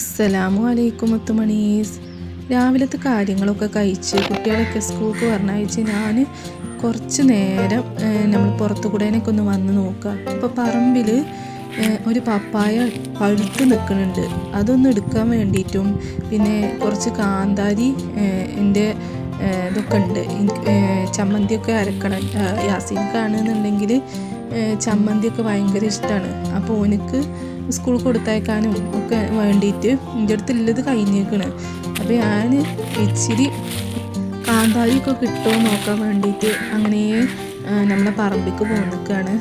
അസ്സലാമു അലൈക്കും മുത്തുമണീസ്. രാവിലത്തെ കാര്യങ്ങളൊക്കെ കഴിച്ച് കുട്ടികളൊക്കെ സ്കൂൾക്ക് പറഞ്ഞയച്ച് ഞാൻ കുറച്ച് നേരം നമ്മൾ പുറത്തു കൂടെയൊക്കെ ഒന്ന് വന്ന് നോക്കുക. അപ്പോൾ പറമ്പിൽ ഒരു പപ്പായ പഴുത്ത് നിൽക്കുന്നുണ്ട്. അതൊന്ന് എടുക്കാൻ വേണ്ടിയിട്ടും പിന്നെ കുറച്ച് കാന്താരി എന്റെ ഇതൊക്കെ ഉണ്ട്. ചമ്മന്തിയൊക്കെ അരക്കണം. യാസീൻക്കാണെന്നുണ്ടെങ്കിൽ ചമ്മന്തിയൊക്കെ ഭയങ്കര ഇഷ്ടമാണ്. അപ്പോൾ ഓനക്ക് സ്കൂൾ കൊടുത്തയക്കാനും ഒക്കെ വേണ്ടിയിട്ട് എന്റെ അടുത്തുള്ളത് കഴിഞ്ഞേക്കണ്. അപ്പോൾ ഞാൻ ഇച്ചിരി കാന്താരിയൊക്കെ കിട്ടുമോ നോക്കാൻ വേണ്ടിയിട്ട് അങ്ങനെ നമ്മളെ പറമ്പിക്ക് പോന്നിക്കാണ്.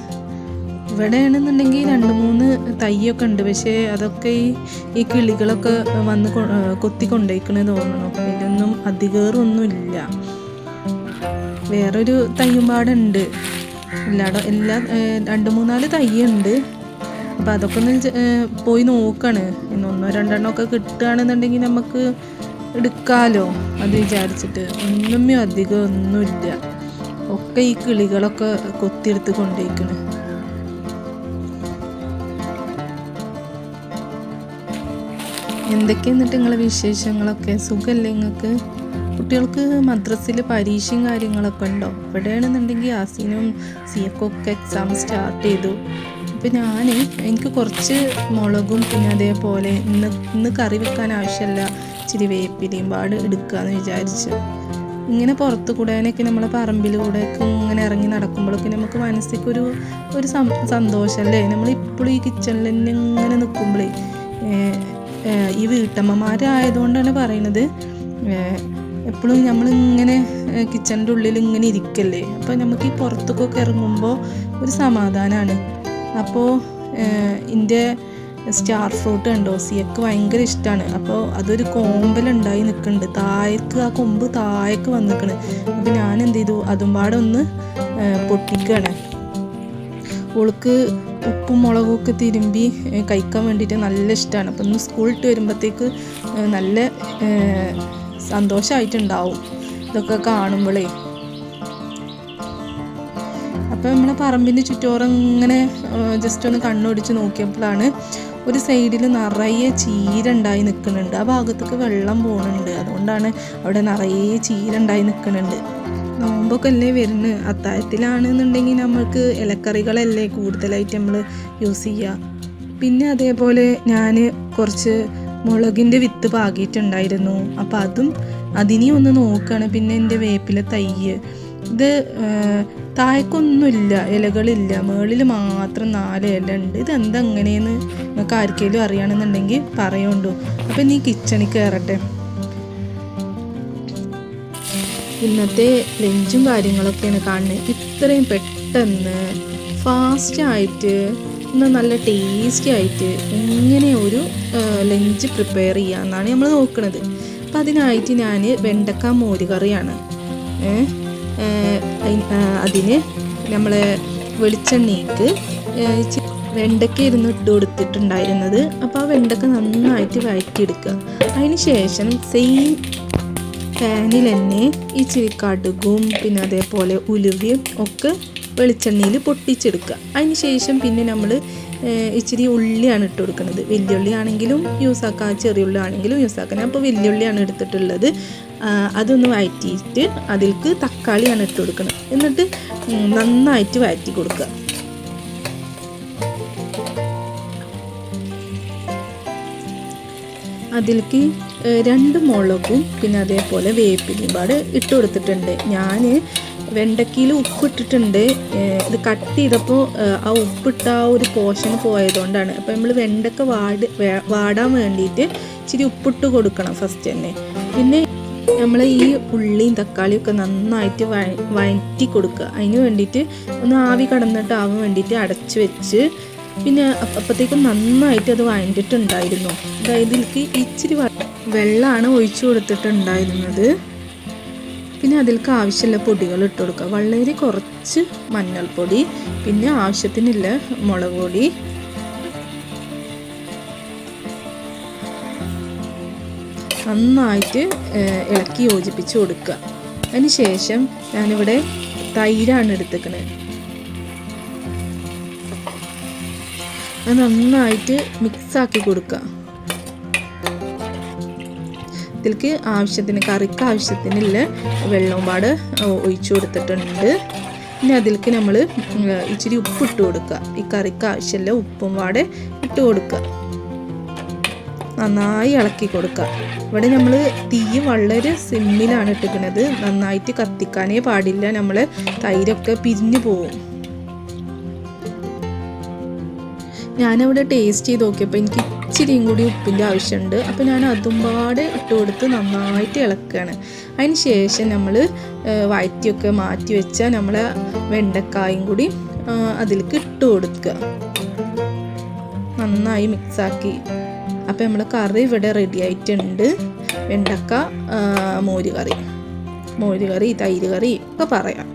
ഇവിടെയാണെന്നുണ്ടെങ്കിൽ രണ്ട് മൂന്ന് തൈയൊക്കെ ഉണ്ട്. പക്ഷേ അതൊക്കെ ഈ ഈ കിളികളൊക്കെ വന്ന് കൊത്തി കൊണ്ടുപോയിക്കണേ തോന്നണം. ഇതിലൊന്നും അധികേറൊന്നുമില്ല. വേറൊരു തയ്യുംപാടുണ്ട് എല്ലാ എല്ലാ രണ്ട് മൂന്നാൽ തയ്യുണ്ട് അപ്പോൾ അതൊക്കെ ഒന്ന് പോയി നോക്കാണ്. ഇന്ന് ഒന്നോ രണ്ടെണ്ണോ ഒക്കെ കിട്ടുകയാണെന്നുണ്ടെങ്കിൽ നമുക്ക് എടുക്കാമല്ലോ അത് വിചാരിച്ചിട്ട്. ഒന്നുമേ അധികം ഒന്നുമില്ല. ഒക്കെ ഈ കിളികളൊക്കെ കൊത്തിയെടുത്ത് കൊണ്ടേക്കണ്. എന്തൊക്കെ എന്നിട്ട് നിങ്ങളെ വിശേഷങ്ങളൊക്കെ? സുഖമല്ലേ നിങ്ങൾക്ക് കുട്ടികൾക്ക് മദ്രസിൽ പരീക്ഷയും കാര്യങ്ങളൊക്കെ ഉണ്ടോ? ഇവിടെയാണെന്നുണ്ടെങ്കിൽ ആസീനും സിയക്കൊക്കെ എക്സാം സ്റ്റാർട്ട് ചെയ്തു. അപ്പോൾ ഞാൻ എനിക്ക് കുറച്ച് മുളകും പിന്നെ അതേപോലെ ഇന്ന് ഇന്ന് കറി വെക്കാൻ ആവശ്യമില്ല. ഇച്ചിരി വേപ്പിലയും പാട് എടുക്കാമെന്ന് വിചാരിച്ചു. ഇങ്ങനെ പുറത്ത് കൂടാനൊക്കെ നമ്മളെ പറമ്പിലൂടെയൊക്കെ ഇങ്ങനെ ഇറങ്ങി നടക്കുമ്പോഴൊക്കെ നമുക്ക് മനസ്സിക്കൊരു ഒരു സന്തോഷമല്ലേ? നമ്മൾ ഇപ്പോഴും ഈ കിച്ചണിൽ തന്നെ ഇങ്ങനെ നിൽക്കുമ്പോഴേ ഈ വീട്ടമ്മമാരായതുകൊണ്ടാണ് പറയണത്? എപ്പോഴും നമ്മളിങ്ങനെ കിച്ചണിന്റെ ഉള്ളിൽ ഇങ്ങനെ ഇരിക്കല്ലേ? അപ്പോൾ നമുക്ക് ഈ പുറത്തൊക്കെ ഇറങ്ങുമ്പോൾ ഒരു സമാധാനമാണ് അപ്പോൾ എന്റെ സ്റ്റാർ ഫ്രൂട്ട് കണ്ടോ? സിയക്ക് ഭയങ്കര ഇഷ്ടമാണ് അപ്പോൾ അതൊരു കോമ്പലുണ്ടായി നിൽക്കുന്നുണ്ട് താഴേക്ക് ആ കൊമ്പ് താഴേക്ക് വന്നിക്കണ്. അപ്പോൾ ഞാൻ എന്ത് ചെയ്തു? അതും പാടെ ഒന്ന് പൊട്ടിക്കുകയാണ് ഓൾക്ക് ഉപ്പും മുളകും ഒക്കെ തിരുമ്പി കഴിക്കാൻ വേണ്ടിയിട്ട് നല്ല ഇഷ്ടമാണ് അപ്പം ഒന്ന് സ്കൂളിട്ട് വരുമ്പോഴത്തേക്ക് നല്ല സന്തോഷമായിട്ടുണ്ടാവും ഇതൊക്കെ കാണുമ്പോഴേ അപ്പോൾ നമ്മളെ പറമ്പിന്റെ ചുറ്റോറം ഇങ്ങനെ ജസ്റ്റ് ഒന്ന് കണ്ണൊടിച്ച് നോക്കിയപ്പോഴാണ് ഒരു സൈഡിൽ നിറയെ ചീര ഉണ്ടായി നിൽക്കുന്നുണ്ട്. ആ ഭാഗത്തേക്ക് വെള്ളം പോകുന്നുണ്ട് അതുകൊണ്ടാണ് അവിടെ നിറയെ ചീര ഉണ്ടായി നിൽക്കുന്നുണ്ട്. നോമ്പൊക്കെ അല്ലേ വരുന്നത് അത്താഴത്തിലാണെന്നുണ്ടെങ്കിൽ നമ്മൾക്ക് ഇലക്കറികളല്ലേ കൂടുതലായിട്ട് നമ്മൾ യൂസ് ചെയ്യുക പിന്നെ അതേപോലെ ഞാൻ കുറച്ച് മുളകിന്റെ വിത്ത് പാകിയിട്ടുണ്ടായിരുന്നു. അപ്പോൾ അതും അതിനെയും ഒന്ന് നോക്കുകയാണ് പിന്നെ എന്റെ വേപ്പിലെ തയ്യ് ഇത് താഴേക്കൊന്നുമില്ല ഇലകളില്ല മുകളിൽ മാത്രം നാല് ഇല ഉണ്ട് ഇതെന്താ എങ്ങനെയെന്ന് നിങ്ങൾക്ക് ആർക്കെങ്കിലും അറിയണമെന്നുണ്ടെങ്കിൽ പറയുണ്ടോ. അപ്പം നീ കിച്ചണിൽ കയറട്ടെ ഇന്നത്തെ ലഞ്ചും കാര്യങ്ങളൊക്കെയാണ് കാണുന്നത് ഇത്രയും പെട്ടെന്ന് ഫാസ്റ്റായിട്ട് ഇന്ന് നല്ല ടേസ്റ്റി ആയിട്ട് എങ്ങനെ ഒരു ലഞ്ച് പ്രിപ്പയർ ചെയ്യാമെന്നാണ് നമ്മൾ നോക്കുന്നത് അപ്പം അതിനായിട്ട് ഞാൻ വെണ്ടക്ക മോരുകറിയാണ്. അതിന് നമ്മൾ വെളിച്ചെണ്ണയ്ക്ക് വെണ്ടയ്ക്ക ഇരുന്ന് ഇട്ട് കൊടുത്തിട്ടുണ്ടായിരുന്നത്. അപ്പോൾ ആ വെണ്ടയ്ക്ക നന്നായിട്ട് വഴറ്റിയെടുക്കുക അതിന് ശേഷം സെയിം പാനിൽ തന്നെ ഇച്ചിരി കടുകും പിന്നെ അതേപോലെ ഉലുവയും ഒക്കെ വെളിച്ചെണ്ണയിൽ പൊട്ടിച്ചെടുക്കുക. അതിന് ശേഷം പിന്നെ നമ്മൾ ഇച്ചിരി ഉള്ളിയാണ് ഇട്ട് കൊടുക്കുന്നത്. വലിയ ആണെങ്കിലും യൂസ് ആക്കാം ചെറിയ ഉള്ളി ആണെങ്കിലും യൂസ് ആക്കാൻ അപ്പോൾ വലിയുള്ളിയാണ് എടുത്തിട്ടുള്ളത്. അതൊന്ന് വഴറ്റിയിട്ട് അതിലേക്ക് തക്കാളിയാണ് ഇട്ട് കൊടുക്കുന്നത് എന്നിട്ട് നന്നായിട്ട് വഴറ്റി കൊടുക്കുക. അതിലേക്ക് രണ്ട് മുളകും പിന്നെ അതേപോലെ വേപ്പിലയും പാട് ഇട്ട് കൊടുത്തിട്ടുണ്ട്. ഞാൻ വെണ്ടക്കയിൽ ഉപ്പിട്ടിട്ടുണ്ട് ഇത് കട്ട് ചെയ്തപ്പോൾ ആ ഉപ്പിട്ട ആ ഒരു പോഷൻ പോയതുകൊണ്ടാണ്. അപ്പോൾ നമ്മൾ വെണ്ടക്ക വാട് വാടാൻ വേണ്ടിയിട്ട് ഇച്ചിരി ഉപ്പിട്ട് കൊടുക്കണം ഫസ്റ്റ് തന്നെ. പിന്നെ നമ്മൾ ഈ ഉള്ളിയും തക്കാളിയും ഒക്കെ നന്നായിട്ട് വഴറ്റി കൊടുക്കുക. അതിന് വേണ്ടിയിട്ട് ഒന്ന് ആവി കടന്നിട്ട് ആവാൻ വേണ്ടിയിട്ട് അടച്ചു വെച്ച് പിന്നെ അപ്പോഴത്തേക്കും നന്നായിട്ട് അത് വഴണ്ടിട്ടുണ്ടായിരുന്നു. അതായത് ഇതിലേക്ക് ഇച്ചിരി വെള്ളമാണ് ഒഴിച്ചു കൊടുത്തിട്ടുണ്ടായിരുന്നത്. പിന്നെ അതിലേക്ക് ആവശ്യമുള്ള പൊടികൾ ഇട്ട് കൊടുക്കുക. വളരെ കുറച്ച് മഞ്ഞൾപ്പൊടി പിന്നെ ആവശ്യത്തിനുള്ള മുളക് പൊടി നന്നായിട്ട് ഇളക്കി യോജിപ്പിച്ച് കൊടുക്കുക. അതിന് ശേഷം ഞാനിവിടെ തൈരാണ് എടുത്തേക്കുന്നത് അത് നന്നായിട്ട് മിക്സാക്കി കൊടുക്കുക. ഇതിലേക്ക് ആവശ്യത്തിന് കറിക്ക് ആവശ്യത്തിനുള്ള വെള്ളവും പാട് ഒഴിച്ചു കൊടുത്തിട്ടുണ്ട്. ഇനി അതിലേക്ക് നമ്മൾ ഇച്ചിരി ഉപ്പ് ഇട്ട് കൊടുക്കുക. ഈ കറിക്ക് ആവശ്യമില്ല ഉപ്പും പാടെ ഇട്ട് കൊടുക്കുക. നന്നായി ഇളക്കി കൊടുക്കുക ഇവിടെ നമ്മൾ തീ വളരെ സിമ്മിലാണ് ഇട്ടിരിക്കുന്നത്. നന്നായിട്ട് കത്തിക്കാനേ പാടില്ല. നമ്മൾ തൈരൊക്കെ പിരിഞ്ഞു പോവും. ഞാനവിടെ ടേസ്റ്റ് ചെയ്ത് നോക്കിയപ്പോൾ എനിക്ക് ഇച്ചിരിയും കൂടി ഉപ്പിന്റെ ആവശ്യമുണ്ട്. അപ്പോൾ ഞാൻ അതും പാടെ ഇട്ട് കൊടുത്ത് നന്നായിട്ട് ഇളക്കുകയാണ് അതിന് ശേഷം നമ്മൾ വയറ്റിയൊക്കെ മാറ്റി വെച്ചാൽ നമ്മൾ വെണ്ടക്കായും കൂടി അതിലേക്ക് ഇട്ട് കൊടുക്കുക നന്നായി മിക്സാക്കി അപ്പോൾ നമ്മൾ കറി ഇവിടെ റെഡി ആയിട്ടുണ്ട്. വെണ്ടക്ക മോര് കറി മോര് കറി തൈര് കറി ഒക്കെ പറയാം.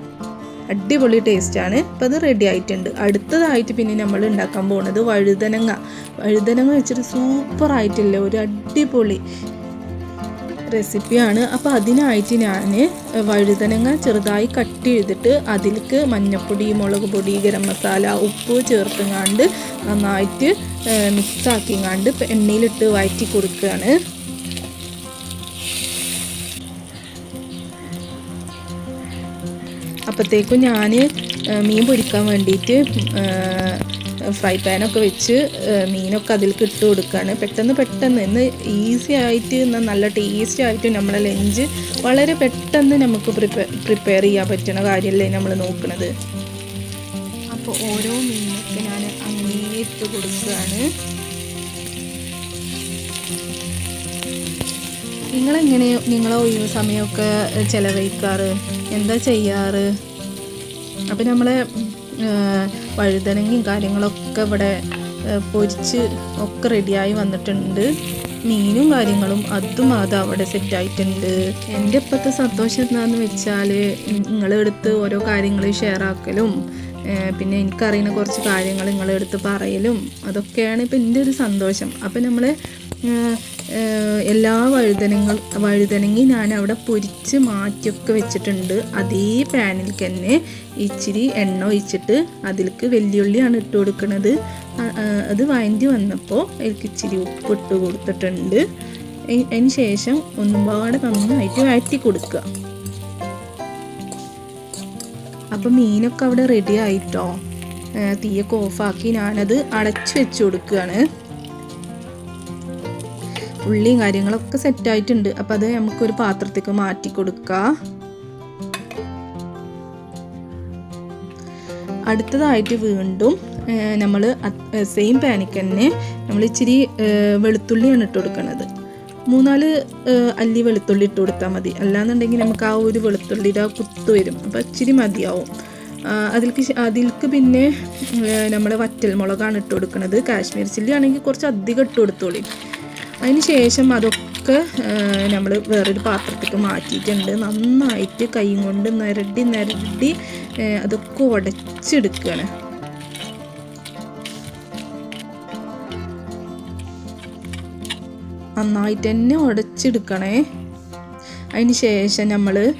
അടിപൊളി ടേസ്റ്റാണ് അപ്പോൾ അത് റെഡി ആയിട്ടുണ്ട്. അടുത്തതായിട്ട് പിന്നെ നമ്മൾ ഉണ്ടാക്കാൻ പോകുന്നത് വഴുതനങ്ങ. വഴുതനങ്ങ വെച്ചിട്ട് സൂപ്പർ സൂപ്പറായിട്ടില്ല ഒരു അടിപൊളി റെസിപ്പിയാണ് അപ്പോൾ അതിനായിട്ട് ഞാൻ വഴുതനങ്ങ ചെറുതായി കട്ട് ചെയ്തിട്ട് അതിലേക്ക് മഞ്ഞൾപ്പൊടി മുളക് പൊടി ഗരം മസാല ഉപ്പ് ചേർത്തുങ്ങാണ്ട് നന്നായിട്ട് മിക്സ് ആക്കിങ്ങാണ്ട് എണ്ണയിലിട്ട് വഴറ്റി കൊടുക്കുകയാണ് അപ്പോഴത്തേക്കും ഞാൻ മീൻ പൊരിക്കാൻ വേണ്ടിയിട്ട് ഫ്രൈ പാനൊക്കെ വെച്ച് മീനൊക്കെ അതിലേക്ക് ഇട്ട് കൊടുക്കുകയാണ് പെട്ടെന്ന് പെട്ടെന്ന് ഇന്ന് ഈസി ആയിട്ട് നല്ല ടേസ്റ്റ് ആയിട്ട് നമ്മളെ ലഞ്ച് വളരെ പെട്ടെന്ന് നമുക്ക് പ്രിപ്പയർ പ്രിപ്പയർ ചെയ്യാൻ പറ്റുന്ന കാര്യമല്ലേ നമ്മൾ നോക്കുന്നത് അപ്പോൾ ഓരോ മീനൊക്കെ ഞാൻ അങ്ങനെ ഇട്ട് കൊടുക്കുകയാണ്. നിങ്ങളെങ്ങനെ നിങ്ങളെ ഒഴിവ് സമയമൊക്കെ ചിലവഴിക്കാറ്? എന്താ ചെയ്യാറ്? അപ്പം നമ്മളെ വഴുതനങ്ങയും കാര്യങ്ങളൊക്കെ ഇവിടെ പൊരിച്ച് ഒക്കെ റെഡിയായി വന്നിട്ടുണ്ട്. മീനും കാര്യങ്ങളും അതും അത് അവിടെ സെറ്റായിട്ടുണ്ട് എന്റെ ഇപ്പോഴത്തെ സന്തോഷം എന്താണെന്ന് വെച്ചാൽ നിങ്ങളെടുത്ത് ഓരോ കാര്യങ്ങൾ ഷെയർ ആക്കലും പിന്നെ എനിക്കറിയുന്ന കുറച്ച് കാര്യങ്ങൾ നിങ്ങളെടുത്ത് പറയലും അതൊക്കെയാണ് ഇപ്പം എന്റെ ഒരു സന്തോഷം. അപ്പം നമ്മൾ എല്ലാ വഴുതനങ്ങൾ വഴുതനങ്ങി ഞാൻ അവിടെ പൊരിച്ച് മാറ്റിയൊക്കെ വെച്ചിട്ടുണ്ട്. അതേ പാനിൽ തന്നെ ഇച്ചിരി എണ്ണ ഒഴിച്ചിട്ട് അതിലേക്ക് വെല്ലുള്ളിയാണ് ഇട്ട് കൊടുക്കുന്നത് അത് വാങ്ങി വന്നപ്പോൾ എനിക്ക് ഇച്ചിരി ഉപ്പ് ഇട്ട് കൊടുത്തിട്ടുണ്ട് അതിന് ശേഷം ഒന്നുപാടെ നന്നായിട്ട് വഴറ്റി കൊടുക്കുക. അപ്പം മീനൊക്കെ അവിടെ റെഡി ആയിട്ടോ? തീയൊക്കെ ഓഫാക്കി ഞാനത് അടച്ചു വെച്ച് കൊടുക്കുകയാണ്. ഉള്ളിയും കാര്യങ്ങളൊക്കെ സെറ്റായിട്ടുണ്ട് അപ്പോൾ അത് നമുക്കൊരു പാത്രത്തേക്ക് മാറ്റി കൊടുക്കുക അടുത്തതായിട്ട് വീണ്ടും നമ്മൾ സെയിം പാനിക്ക് തന്നെ നമ്മൾ ഇച്ചിരി വെളുത്തുള്ളിയാണ് ഇട്ട് കൊടുക്കുന്നത് മൂന്നാൽ അല്ലി വെളുത്തുള്ളി ഇട്ട് കൊടുത്താൽ മതി. അല്ലാന്നുണ്ടെങ്കിൽ നമുക്ക് ആ ഒരു വെളുത്തുള്ളിയുടെ ആ കുത്ത് വരും. അപ്പോൾ ഇച്ചിരി മതിയാവും. അതിൽക്ക് അതിൽക്ക് പിന്നെ നമ്മൾ വറ്റൽ മുളകാണ് ഇട്ട് കൊടുക്കുന്നത് കാശ്മീർ ചില്ലി ആണെങ്കിൽ കുറച്ച് അധികം ഇട്ട് കൊടുത്തോളി. അതിന് ശേഷം അതൊക്കെ നമ്മൾ വേറൊരു പാത്രത്തേക്ക് മാറ്റിയിട്ടുണ്ട്. നന്നായിട്ട് കൈ കൊണ്ട് നിരടി നിരടി അതൊക്കെ ഉടച്ചെടുക്കുകയാണ് നന്നായിട്ട് തന്നെ ഉടച്ചെടുക്കണേ. അതിന് ശേഷം നമ്മൾ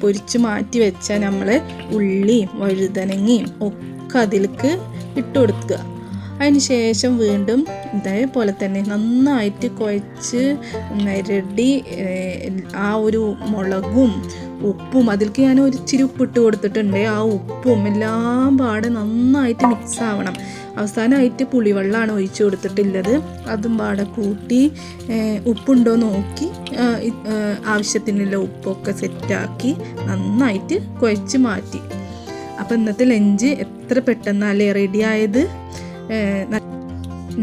പൊരിച്ച് മാറ്റി വെച്ച നമ്മൾ ഉള്ളിയും വഴുതനങ്ങയും ഒക്കെ അതിലേക്ക് ഇട്ട് കൊടുക്കുക. അതിന് ശേഷം വീണ്ടും ഇതേപോലെ തന്നെ നന്നായിട്ട് കുഴച്ച് നരടി ആ ഒരു മുളകും ഉപ്പും അതിലേക്ക് ഞാൻ ഒരു ഇച്ചിരി ഉപ്പിട്ട് കൊടുത്തിട്ടുണ്ട്. ആ ഉപ്പും എല്ലാം പാടെ നന്നായിട്ട് മിക്സ് ആവണം. അവസാനമായിട്ട് പുളിവെള്ളമാണ് ഒഴിച്ചു കൊടുത്തിട്ടുള്ളത്. അതും പാടെ കൂട്ടി ഉപ്പുണ്ടോ നോക്കി ആവശ്യത്തിനുള്ള ഉപ്പൊക്കെ സെറ്റാക്കി നന്നായിട്ട് കുഴച്ച് മാറ്റി. അപ്പം ഇന്നത്തെ ലഞ്ച് എത്ര പെട്ടെന്നല്ലേ റെഡിയായത്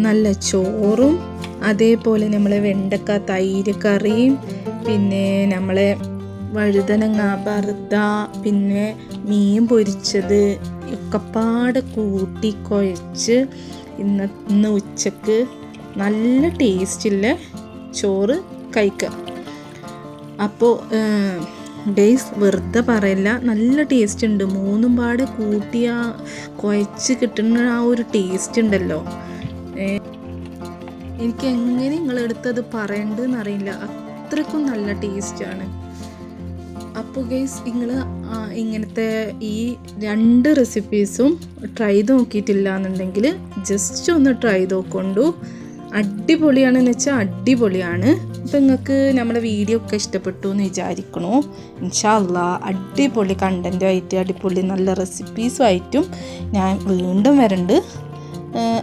നല്ല ചോറും അതേപോലെ നമ്മളെ വെണ്ടക്ക തൈര് കറിയും പിന്നെ നമ്മളെ വഴുതനങ്ങ വറുത്ത പിന്നെ മീൻ പൊരിച്ചത് ഒക്കെപ്പാടെ കൂട്ടി കുഴച്ച് ഇന്ന് ഇന്ന് ഉച്ചയ്ക്ക് നല്ല ടേസ്റ്റുള്ള ചോറ് കഴിക്കുക അപ്പോൾ ഡേയ്സ് വെറുതെ പറയില്ല നല്ല ടേസ്റ്റ് ഉണ്ട്. മൂന്നും പാടെ കൂട്ടി ആ കുഴച്ച് കിട്ടുന്ന ആ ഒരു ടേസ്റ്റ് ഉണ്ടല്ലോ. എനിക്ക് എങ്ങനെ നിങ്ങളെടുത്തത് പറയേണ്ടതെന്ന് അറിയില്ല അത്രക്കും നല്ല ടേസ്റ്റാണ് അപ്പോൾ ഗൈസ് നിങ്ങൾ ഇങ്ങനത്തെ ഈ രണ്ട് റെസിപ്പീസും ട്രൈ ചെയ്ത് നോക്കിയിട്ടില്ല എന്നുണ്ടെങ്കിൽ ജസ്റ്റ് ഒന്ന് ട്രൈ ചെയ്ത് നോക്കൊണ്ടു അടിപൊളിയാണെന്ന് വെച്ചാൽ അടിപൊളിയാണ്. ഇപ്പം നിങ്ങൾക്ക് നമ്മുടെ വീഡിയോ ഒക്കെ ഇഷ്ടപ്പെട്ടു എന്ന് വിചാരിക്കണു. ഇൻഷാല്ല അടിപൊളി കണ്ടന്റുമായിട്ട് അടിപൊളി നല്ല റെസിപ്പീസുമായിട്ടും ഞാൻ വീണ്ടും വരണ്ട്.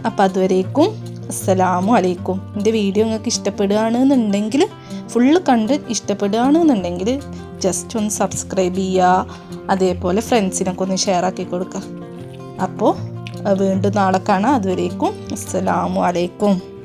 അപ്പം അതുവരേക്കും അസ്സലാമു അലൈക്കും. എന്റെ വീഡിയോ നിങ്ങൾക്ക് ഇഷ്ടപ്പെടുകയാണെന്നുണ്ടെങ്കിൽ ഫുള്ള് കണ്ട് ഇഷ്ടപ്പെടുകയാണെന്നുണ്ടെങ്കിൽ ജസ്റ്റ് ഒന്ന് സബ്സ്ക്രൈബ് ചെയ്യുക. അതേപോലെ ഫ്രണ്ട്സിനൊക്കെ ഒന്ന് ഷെയർ ആക്കി കൊടുക്കുക. അപ്പോൾ വീണ്ടും നാളെ കാണാം. അതുവരേക്കും അസ്സലാമു അലൈക്കും.